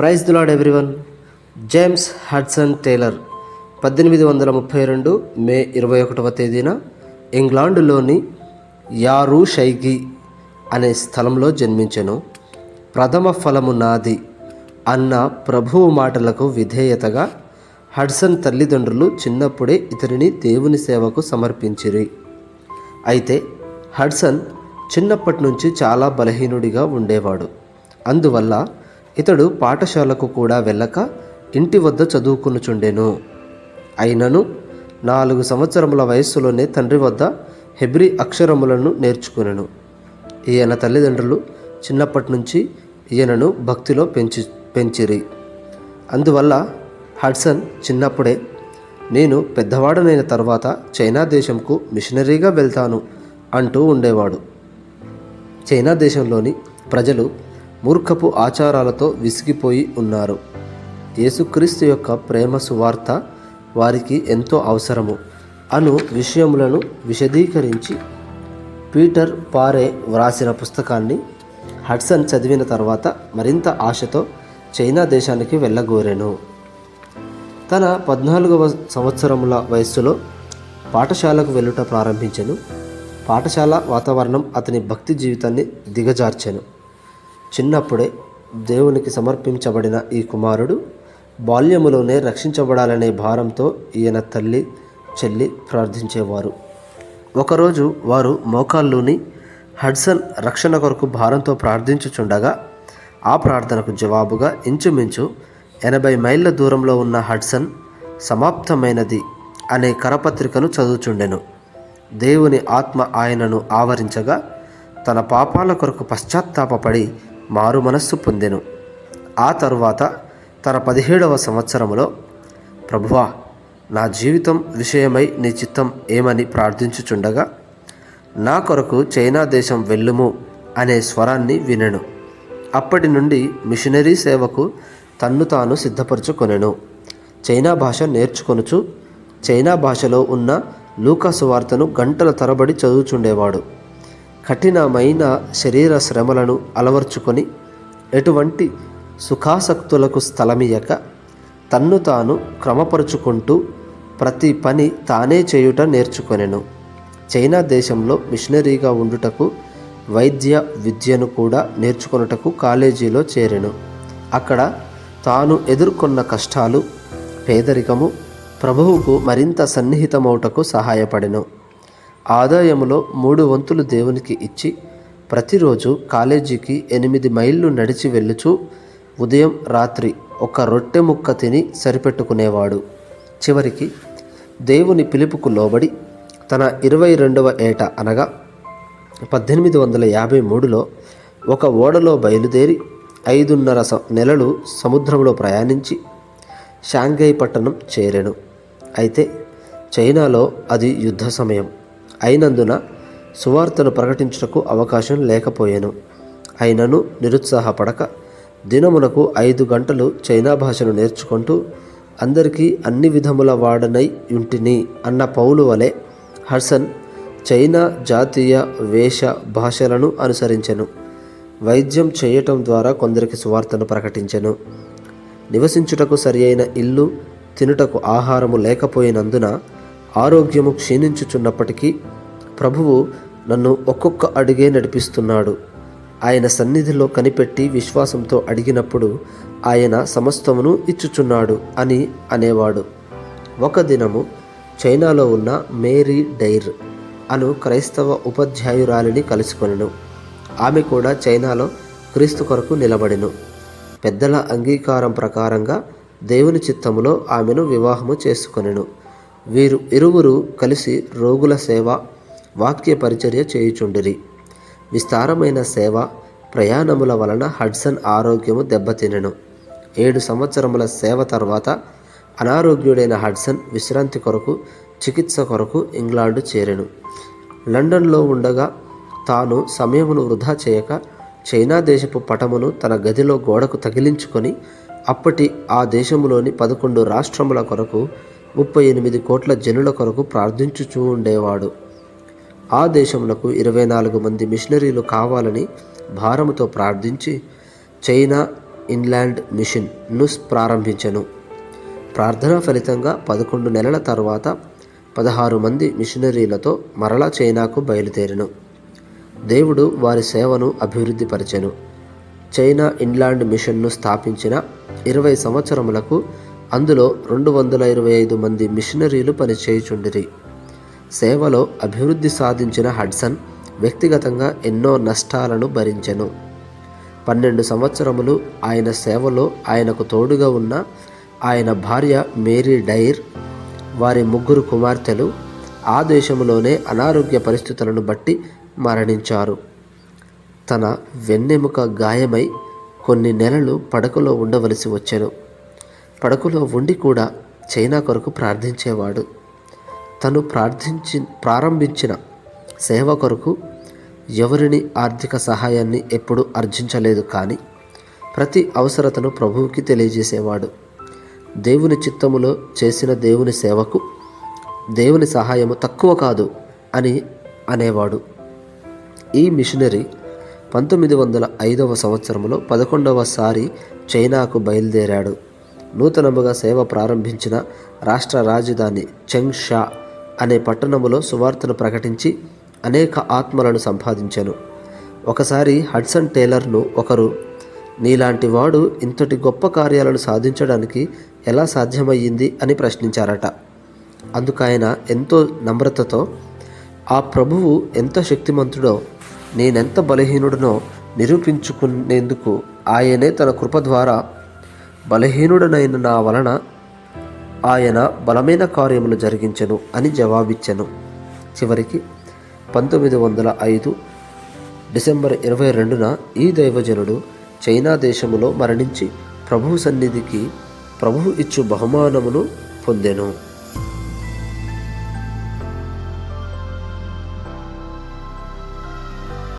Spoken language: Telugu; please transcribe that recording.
Praise the Lord everyone. James Hudson Taylor పద్దెనిమిది వందల ముప్పై రెండు మే ఇరవై ఒకటవ తేదీన ఇంగ్లాండులోని యారూ షైగి అనే స్థలంలో జన్మించెను. ప్రథమ ఫలము నాది అన్న ప్రభువు మాటలకు విధేయతగా హడ్సన్ తల్లిదండ్రులు చిన్నప్పుడే ఇతనిని దేవుని సేవకు సమర్పించిరి. అయితే హడ్సన్ చిన్నప్పటి నుంచి చాలా బలహీనుడిగా ఉండేవాడు. అందువల్ల ఇతడు పాఠశాలకు కూడా వెళ్ళక ఇంటి వద్ద చదువుకునుచుండెను. అయినను నాలుగు సంవత్సరముల వయస్సులోనే తండ్రి వద్ద హెబ్రి అక్షరములను నేర్చుకునెను. ఈయన తల్లిదండ్రులు చిన్నప్పటి నుంచి ఈయనను భక్తిలో పెంచి పెంచిరి. అందువల్ల హడ్సన్ చిన్నప్పుడే నేను పెద్దవాడనైన తర్వాత చైనా దేశంకు మిషనరీగా వెళ్తాను అంటూ ఉండేవాడు. చైనా దేశంలోని ప్రజలు మూర్ఖపు ఆచారాలతో విసిగిపోయి ఉన్నారు. యేసుక్రీస్తు యొక్క ప్రేమ సువార్త వారికి ఎంతో అవసరము అను విషయములను విశదీకరించి పీటర్ పారే వ్రాసిన పుస్తకాన్ని హడ్సన్ చదివిన తర్వాత మరింత ఆశతో చైనా దేశానికి వెళ్ళగోరెను. తన పద్నాలుగవ సంవత్సరముల వయస్సులో పాఠశాలకు వెళ్ళుట ప్రారంభించెను. పాఠశాల వాతావరణం అతని భక్తి జీవితాన్ని దిగజార్చెను. చిన్నప్పుడే దేవునికి సమర్పించబడిన ఈ కుమారుడు బాల్యములోనే రక్షించబడాలనే భారంతో ఈయన తల్లి చెల్లి ప్రార్థించేవారు. ఒకరోజు వారు మోకాల్లోని హడ్సన్ రక్షణ కొరకు భారంతో ప్రార్థించుచుండగా ఆ ప్రార్థనకు జవాబుగా ఇంచుమించు ఎనభై మైళ్ళ దూరంలో ఉన్న హడ్సన్ సమాప్తమైనది అనే కరపత్రికను చదువుచుండెను. దేవుని ఆత్మ ఆయనను ఆవరించగా తన పాపాల కొరకు పశ్చాత్తాపడి మారు మనస్సు పొందెను. ఆ తరువాత తన పదిహేడవ సంవత్సరములో ప్రభువా నా జీవితం విషయమై నీ చిత్తం ఏమని ప్రార్థించుచుండగా నా కొరకు చైనా దేశం వెళ్ళుము అనే స్వరాన్ని వినెను. అప్పటి నుండి మిషనరీ సేవకు తన్ను తాను సిద్ధపరచుకొనెను. చైనా భాష నేర్చుకొనుచు చైనా భాషలో ఉన్న లూకాసు వార్తను గంటల తరబడి చదువుచుండేవాడు. కఠినమైన శరీర శ్రమలను అలవర్చుకొని ఎటువంటి సుఖాసక్తులకు స్థలమియక తన్ను తాను క్రమపరుచుకుంటూ ప్రతి పని తానే చేయుట నేర్చుకొనెను. చైనా దేశంలో మిషనరీగా ఉండుటకు వైద్య విద్యను కూడా నేర్చుకొనుటకు కాలేజీలో చేరెను. అక్కడ తాను ఎదుర్కొన్న కష్టాలు పేదరికము ప్రభువుకు మరింత సన్నిహితమవుటకు సహాయపడెను. ఆదాయములో మూడు వంతులు దేవునికి ఇచ్చి ప్రతిరోజు కాలేజీకి ఎనిమిది మైళ్ళు నడిచి వెళ్ళుచు ఉదయం రాత్రి ఒక రొట్టె ముక్క తిని సరిపెట్టుకునేవాడు. చివరికి దేవుని పిలుపుకు లోబడి తన ఇరవై రెండవ ఏట అనగా పద్దెనిమిది వందల యాభై మూడులో ఒక ఓడలో బయలుదేరి ఐదున్నర స- నెలలు సముద్రంలో ప్రయాణించి షాంఘై పట్టణం చేరెను. అయితే చైనాలో అది యుద్ధ సమయం. అయినందున సువార్తను ప్రకటించుటకు అవకాశం లేకపోయాను. అయినను నిరుత్సాహపడక దినమునకు ఐదు గంటలు చైనా భాషను నేర్చుకుంటూ అందరికీ అన్ని విధముల వాడనై ఉంటిని అన్న పౌలు వలె హర్సన్ చైనా జాతీయ వేష భాషలను అనుసరించెను. వైద్యం చేయటం ద్వారా కొందరికి సువార్తను ప్రకటించెను. నివసించుటకు సరియైన ఇల్లు తినుటకు ఆహారము లేకపోయినందున ఆరోగ్యము క్షీణించుచున్నప్పటికీ ప్రభువు నన్ను ఒక్కొక్క అడుగే నడిపిస్తున్నాడు. ఆయన సన్నిధిలో కనిపెట్టి విశ్వాసంతో అడిగినప్పుడు ఆయన సమస్తమును ఇచ్చుచున్నాడు అని అనేవాడు. ఒక దినము చైనాలో ఉన్న మేరీ డైర్ అను క్రైస్తవ ఉపాధ్యాయురాలిని కలుసుకొనెను. ఆమె కూడా చైనాలో క్రీస్తు కొరకు నిలబడెను. పెద్దల అంగీకారం ప్రకారంగా దేవుని చిత్తములో ఆమెను వివాహము చేసుకొనెను. వీరు ఇరువురు కలిసి రోగుల సేవ వాక్య పరిచర్య చేయుచుండిరి. విస్తారమైన సేవ ప్రయాణముల వలన హడ్సన్ ఆరోగ్యము దెబ్బతినెను. ఏడు సంవత్సరముల సేవ తర్వాత అనారోగ్యుడైన హడ్సన్ విశ్రాంతి కొరకు చికిత్స కొరకు ఇంగ్లాండ్ చేరెను. లండన్లో ఉండగా తాను సమయమును వృధా చేయక చైనా దేశపు పటమును తన గదిలో గోడకు తగిలించుకొని అప్పటి ఆ దేశములోని పదకొండు రాష్ట్రముల కొరకు ముప్పై ఎనిమిది కోట్ల జనుల కొరకు ప్రార్థించుచూ ఉండేవాడు. ఆ దేశములకు ఇరవై నాలుగు మంది మిషనరీలు కావాలని భారముతో ప్రార్థించి చైనా ఇన్లాండ్ మిషన్ను ప్రారంభించెను. ప్రార్థన ఫలితంగా పదకొండు నెలల తర్వాత పదహారు మంది మిషనరీలతో మరలా చైనాకు బయలుదేరెను. దేవుడు వారి సేవను అభివృద్ధిపరిచెను. చైనా ఇన్లాండ్ మిషన్ను స్థాపించిన ఇరవై సంవత్సరములకు అందులో రెండు వందల ఇరవై ఐదు మంది మిషనరీలు పనిచేయుచుండిరి. సేవలో అభివృద్ధి సాధించిన హడ్సన్ వ్యక్తిగతంగా ఎన్నో నష్టాలను భరించెను. పన్నెండు సంవత్సరములు ఆయన సేవలో ఆయనకు తోడుగా ఉన్న ఆయన భార్య మేరీ డైర్ వారి ముగ్గురు కుమార్తెలు ఆ దేశంలోనే అనారోగ్య పరిస్థితులను బట్టి మరణించారు. తన వెన్నెముక గాయమై కొన్ని నెలలు పడకలో ఉండవలసి వచ్చెను. పడకలో ఉండి కూడా చైనా కొరకు ప్రార్థించేవాడు. తను ప్రార్థించి ప్రారంభించిన సేవ కొరకు ఎవరిని ఆర్థిక సహాయాన్ని ఎప్పుడూ అర్జించలేదు కానీ ప్రతి అవసరతను ప్రభువుకి తెలియజేసేవాడు. దేవుని చిత్తములో చేసిన దేవుని సేవకు దేవుని సహాయము తక్కువ కాదు అని అనేవాడు. ఈ మిషనరీ పంతొమ్మిది వందల ఐదవ సంవత్సరంలో పదకొండవసారి చైనాకు బయలుదేరాడు. నూతనముగా సేవ ప్రారంభించిన రాష్ట్ర రాజధాని చెంగ్ షా అనే పట్టణములో సువార్తను ప్రకటించి అనేక ఆత్మలను సంపాదించాను. ఒకసారి హడ్సన్ టేలర్ను ఒకరు నీలాంటి వాడు ఇంతటి గొప్ప కార్యాలను సాధించడానికి ఎలా సాధ్యమయ్యింది? అని ప్రశ్నించారట. అందుకు ఆయన ఎంతో నమ్రతతో ఆ ప్రభువు ఎంత శక్తిమంతుడో నేనెంత బలహీనుడనో నిరూపించుకునేందుకు ఆయనే తన కృప ద్వారా బలహీనుడనైన నా వలన ఆయన బలమైన కార్యములు జరిగించెను అని జవాబిచ్చెను. చివరికి పంతొమ్మిది వందల ఐదు డిసెంబర్ ఇరవై రెండున ఈ దైవజనుడు చైనా దేశములో మరణించి ప్రభు సన్నిధికి ప్రభువు ఇచ్చు బహుమానమును పొందెను.